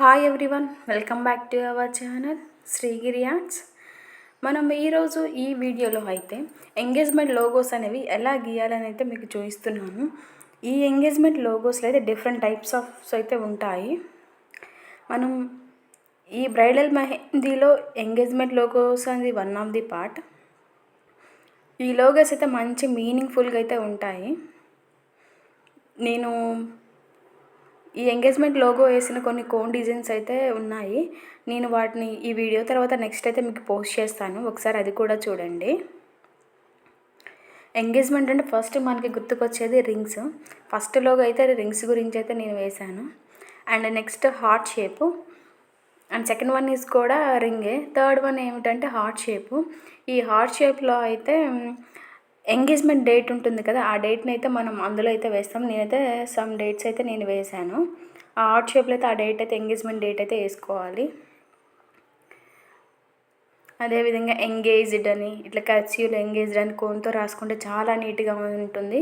Hi everyone welcome back to our channel Srigiri arts మనం ఈరోజు ఈ వీడియోలో అయితే ఎంగేజ్మెంట్ లోగోస్ అనేవి ఎలా గీయాలని అయితే మీకు చూపిస్తున్నాను. ఈ ఎంగేజ్మెంట్ లోగోస్లో అయితే డిఫరెంట్ టైప్స్ ఆఫ్ అయితే ఉంటాయి. మనం ఈ బ్రైడల్ మెహందీలో ఎంగేజ్మెంట్ లోగోస్ అనేది వన్ ఆఫ్ ది పార్ట్ ఈ లోగోస్ అయితే మంచి మీనింగ్ఫుల్గా అయితే ఉంటాయి. నేను ఈ ఎంగేజ్మెంట్ లోగో వేసిన కొన్ని కోన్ డిజైన్స్ అయితే ఉన్నాయి. నేను వాటిని ఈ వీడియో తర్వాత నెక్స్ట్ అయితే మీకు పోస్ట్ చేస్తాను. ఒకసారి అది కూడా చూడండి. ఎంగేజ్మెంట్ అంటే ఫస్ట్ మనకి గుర్తుకొచ్చేది రింగ్స్. ఫస్ట్ లోగో అయితే రింగ్స్ గురించి అయితే నేను వేశాను. And next heart shape. And second one is కూడా రింగే. థర్డ్ వన్ ఏమిటంటే హార్ట్ షేపు. ఈ హార్ట్ షేప్లో అయితే ఎంగేజ్మెంట్ డేట్ ఉంటుంది కదా ఆ డేట్ని అయితే మనం అందులో అయితే వేస్తాం. నేనైతే సమ్ డేట్స్ అయితే నేను వేసాను. ఆ ఆర్ట్ షేప్లో అయితే ఆ డేట్ అయితే ఎంగేజ్మెంట్ డేట్ అయితే వేసుకోవాలి. అదేవిధంగా ఎంగేజ్డ్ అని ఇట్లా కర్చీలు ఎంగేజ్డ్ అని కోన్తో రాసుకుంటే చాలా నీట్గా ఉంటుంది.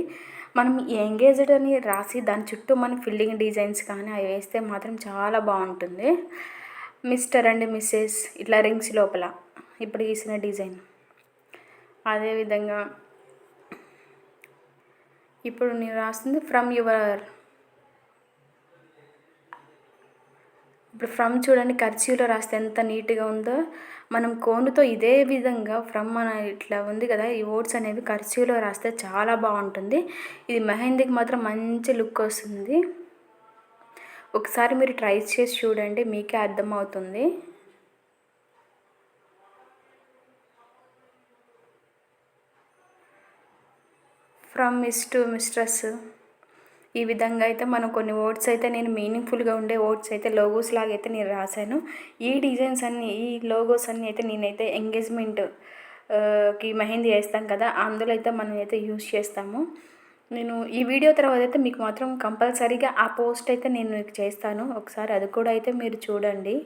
మనం ఎంగేజ్డ్ అని రాసి దాని చుట్టూ మన ఫిల్లింగ్ డిజైన్స్ కానీ అవి వేస్తే మాత్రం చాలా బాగుంటుంది. మిస్టర్ అండ్ మిస్సెస్ ఇట్లా రింగ్స్ లోపల ఇప్పుడు గీసిన డిజైన్. అదేవిధంగా ఇప్పుడు నేను రాస్తుంది ఫ్రమ్ యువర్ ఇప్పుడు ఫ్రమ్ చూడండి కర్చీలో రాస్తే ఎంత నీట్గా ఉందో. మనం కోనుతో ఇదే విధంగా ఫ్రమ్ మన ఇట్లా ఉంది కదా ఈ ఓట్స్ అనేవి కర్చీలో రాస్తే చాలా బాగుంటుంది. ఇది మెహందీకి మాత్రం మంచి లుక్ వస్తుంది. ఒకసారి మీరు ట్రై చేసి చూడండి మీకే అర్థమవుతుంది. ఫ్రమ్ మిస్ టు మిస్ట్రస్ ఈ విధంగా అయితే మనం కొన్ని ఓట్స్ అయితే నేను మీనింగ్ఫుల్గా ఉండే ఓట్స్ అయితే లోగోస్ లాగా అయితే నేను రాశాను. ఈ డిజైన్స్ అన్నీ ఈ లోగోస్ అన్నీ అయితే నేనైతే ఎంగేజ్మెంట్ uh, కి మెహందీ వేస్తాం కదా అందులో అయితే మనం అయితే యూజ్ చేస్తాము. నేను ఈ వీడియో తర్వాత అయితే మీకు మాత్రం కంపల్సరీగా ఆ పోస్ట్ అయితే నేను మీకు చేస్తాను. ఒకసారి అది కూడా అయితే మీరు చూడండి.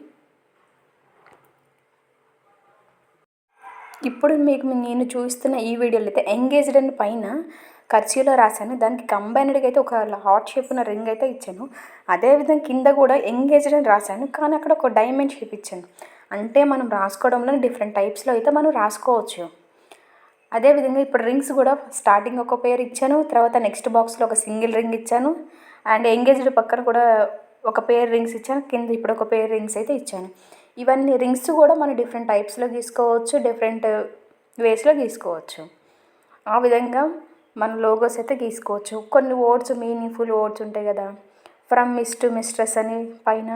ఇప్పుడు మీకు నేను చూస్తున్న ఈ వీడియోలో అయితే ఎంగేజ్డ్ అని పైన కర్చీలో రాశాను. దానికి కంబైన్డ్గా అయితే ఒక హార్ట్ షేప్ ఉన్న రింగ్ అయితే ఇచ్చాను. అదేవిధంగా కింద కూడా ఎంగేజ్డ్ అని రాశాను. కానీ అక్కడ ఒక డైమండ్ షేప్ ఇచ్చాను. అంటే మనం రాసుకోవడంలో డిఫరెంట్ టైప్స్లో అయితే మనం రాసుకోవచ్చు. అదేవిధంగా ఇప్పుడు రింగ్స్ కూడా స్టార్టింగ్ ఒక పేర్ ఇచ్చాను. తర్వాత నెక్స్ట్ బాక్స్లో ఒక సింగిల్ రింగ్ ఇచ్చాను. అండ్ ఎంగేజ్డ్ పక్కన కూడా ఒక పేర్ రింగ్స్ ఇచ్చాను. కింద ఇప్పుడు ఒక పేర్ రింగ్స్ అయితే ఇచ్చాను. ఇవన్నీ రింగ్స్ కూడా మనం డిఫరెంట్ టైప్స్లో గీసుకోవచ్చు. డిఫరెంట్ వేస్లో గీసుకోవచ్చు. ఆ విధంగా మన లోగోస్ అయితే గీసుకోవచ్చు. కొన్ని వర్డ్స్ మీనింగ్ఫుల్ వర్డ్స్ ఉంటాయి కదా. ఫ్రమ్ మిస్ టు మిస్ట్రెస్ అని పైన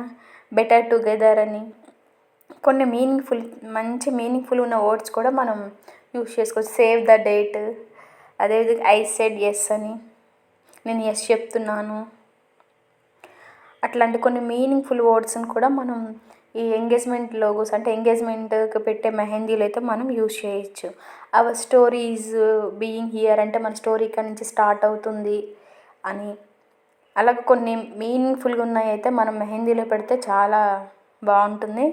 బెటర్ టుగెదర్ అని. కొన్ని మీనింగ్ఫుల్ మంచి మీనింగ్ఫుల్ ఉన్న వర్డ్స్ కూడా మనం యూస్ చేసుకోవచ్చు. సేవ్ ద డేట్ అదేవిధంగా ఐ సెడ్ ఎస్ అని. నేను ఎస్ చెప్తున్నాను. అట్లాంటి కొన్ని మీనింగ్ఫుల్ వర్డ్స్ని కూడా మనం ఈ ఎంగేజ్మెంట్ లోగోస్ అంటే ఎంగేజ్మెంట్కి పెట్టే మెహందీలు అయితే మనం యూజ్ చేయొచ్చు. అవర్ స్టోరీస్ బీయింగ్ హియర్ అంటే మన స్టోరీ ఇక్కడ నుంచి స్టార్ట్ అవుతుంది అని. అలాగే కొన్ని మీనింగ్ఫుల్గా ఉన్నాయి అయితే మనం మెహందీలో పెడితే చాలా బాగుంటుంది.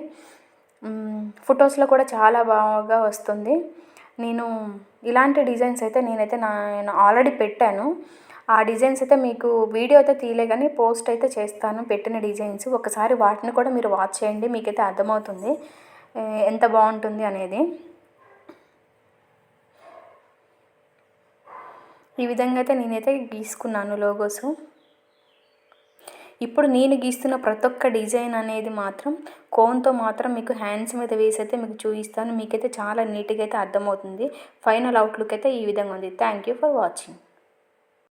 ఫొటోస్లో కూడా చాలా బాగా వస్తుంది. నేను ఇలాంటి డిజైన్స్ అయితే నేనైతే నా ఆల్రెడీ పెట్టాను. ఆ డిజైన్స్ అయితే మీకు వీడియో అయితే తీయలే కానీ పోస్ట్ అయితే చేస్తాను. పెట్టిన డిజైన్స్. ఒకసారి వాటిని కూడా మీరు వాచ్ చేయండి మీకైతే అర్థమవుతుంది. ఎంత బాగుంటుంది అనేది. ఈ విధంగా అయితే నేనైతే గీసుకున్నాను లోగోస్ ఇప్పుడు నేను గీస్తున్న ప్రతి ఒక్క డిజైన్ అనేది మాత్రం కోన్తో మాత్రం మీకు హ్యాండ్స్ మీద వేసి అయితే మీకు చూపిస్తాను. మీకైతే చాలా నీట్గా అయితే అర్థమవుతుంది. ఫైనల్ అవుట్లుక్ అయితే ఈ విధంగా ఉంది. Thank you for watching